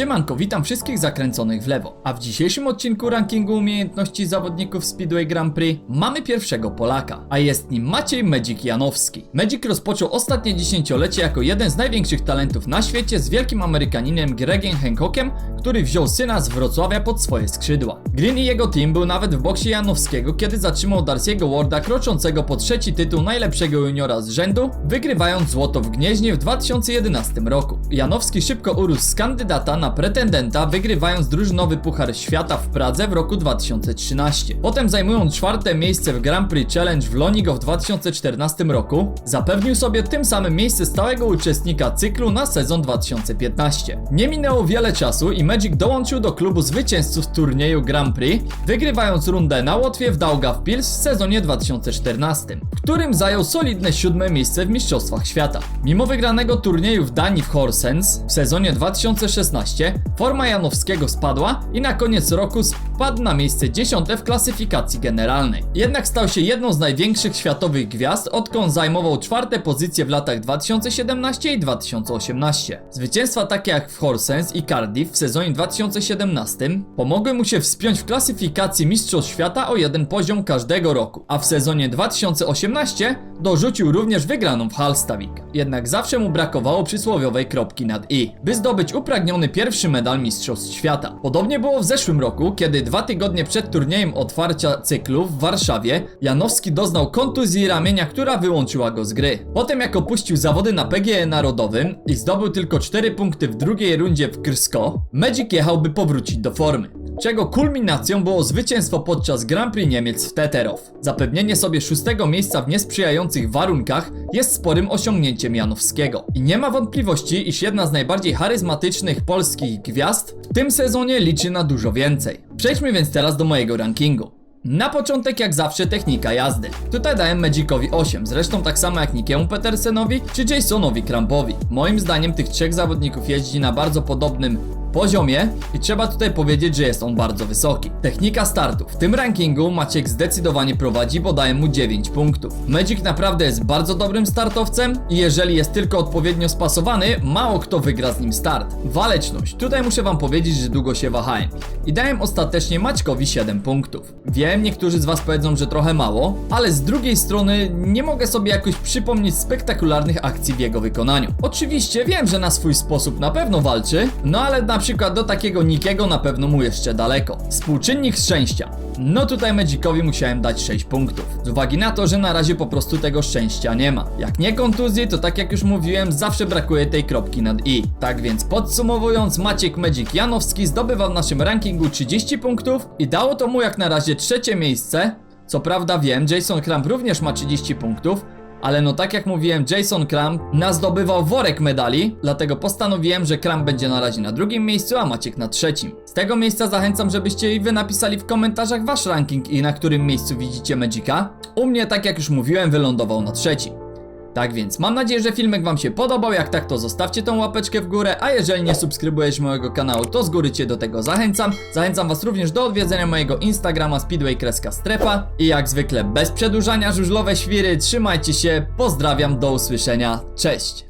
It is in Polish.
Siemanko, witam wszystkich zakręconych w lewo. A w dzisiejszym odcinku rankingu umiejętności zawodników Speedway Grand Prix mamy pierwszego Polaka, a jest nim Maciej Medzik Janowski. Medzik rozpoczął ostatnie dziesięciolecie jako jeden z największych talentów na świecie z wielkim Amerykaninem Gregiem Hancockiem, który wziął syna z Wrocławia pod swoje skrzydła. Green i jego team był nawet w boksie Janowskiego, kiedy zatrzymał Darcy'ego Warda kroczącego po trzeci tytuł najlepszego juniora z rzędu, wygrywając złoto w Gnieźnie w 2011 roku. Janowski szybko urósł z kandydata na pretendenta, wygrywając drużynowy Puchar Świata w Pradze w roku 2013. Potem zajmując czwarte miejsce w Grand Prix Challenge w Lonigo w 2014 roku, zapewnił sobie tym samym miejsce stałego uczestnika cyklu na sezon 2015. Nie minęło wiele czasu i Magic dołączył do klubu zwycięzców turnieju Grand Prix, wygrywając rundę na Łotwie w Daugavpils w sezonie 2014, w którym zajął solidne siódme miejsce w Mistrzostwach Świata. Mimo wygranego turnieju w Danii w Horsens w sezonie 2016, forma Janowskiego spadła i na koniec roku spadł na miejsce dziesiąte w klasyfikacji generalnej. Jednak stał się jedną z największych światowych gwiazd, odkąd zajmował czwarte pozycje w latach 2017 i 2018. Zwycięstwa takie jak w Horsens i Cardiff w sezonie 2017 pomogły mu się wspiąć w klasyfikacji Mistrzostw Świata o jeden poziom każdego roku, a w sezonie 2018 dorzucił również wygraną w Halstavik. Jednak zawsze mu brakowało przysłowiowej kropki nad i, by zdobyć upragniony pierwszy medal Mistrzostw Świata. Podobnie było w zeszłym roku, kiedy dwa tygodnie przed turniejem otwarcia cyklu w Warszawie Janowski doznał kontuzji ramienia, która wyłączyła go z gry. Potem jak opuścił zawody na PGE Narodowym i zdobył tylko 4 punkty w drugiej rundzie w Krsko, Magic jechał by powrócić do formy czego kulminacją było zwycięstwo podczas Grand Prix Niemiec w Teterow. Zapewnienie sobie szóstego miejsca w niesprzyjających warunkach jest sporym osiągnięciem Janowskiego. I nie ma wątpliwości, iż jedna z najbardziej charyzmatycznych polskich gwiazd w tym sezonie liczy na dużo więcej. Przejdźmy więc teraz do mojego rankingu. Na początek jak zawsze technika jazdy. Tutaj dałem Magicowi 8, zresztą tak samo jak Nikiemu Petersenowi czy Jasonowi Krampowi. Moim zdaniem tych trzech zawodników jeździ na bardzo podobnym poziomie i trzeba tutaj powiedzieć, że jest on bardzo wysoki. Technika startu. W tym rankingu Maciek zdecydowanie prowadzi, bo daję mu 9 punktów. Magic naprawdę jest bardzo dobrym startowcem i jeżeli jest tylko odpowiednio spasowany, mało kto wygra z nim start. Waleczność. Tutaj muszę wam powiedzieć, że długo się wahałem. I dałem ostatecznie Maćkowi 7 punktów. Wiem, niektórzy z was powiedzą, że trochę mało, ale z drugiej strony nie mogę sobie jakoś przypomnieć spektakularnych akcji w jego wykonaniu. Oczywiście wiem, że na swój sposób na pewno walczy, no ale na przykład do takiego Nikiego na pewno mu jeszcze daleko. Współczynnik szczęścia. No tutaj Magicowi musiałem dać 6 punktów. Z uwagi na to, że na razie po prostu tego szczęścia nie ma. Jak nie kontuzji, to tak jak już mówiłem, zawsze brakuje tej kropki nad i. Tak więc podsumowując, Maciek Magic Janowski zdobywa w naszym rankingu 30 punktów i dało to mu jak na razie trzecie miejsce. Co prawda wiem, Jason Kramp również ma 30 punktów, ale no tak jak mówiłem, Jason Kramp nazdobywał worek medali, dlatego postanowiłem, że Kramp będzie na razie na drugim miejscu, a Maciek na trzecim. Z tego miejsca zachęcam, żebyście i wy napisali w komentarzach wasz ranking i na którym miejscu widzicie Magica. U mnie, tak jak już mówiłem, wylądował na trzecim. Tak więc mam nadzieję, że filmek wam się podobał, jak tak to zostawcie tą łapeczkę w górę, a jeżeli nie subskrybujesz mojego kanału, to z góry cię do tego zachęcam. Zachęcam was również do odwiedzenia mojego Instagrama speedway kreska strefa i jak zwykle bez przedłużania żużlowe świry, trzymajcie się, pozdrawiam, do usłyszenia, cześć!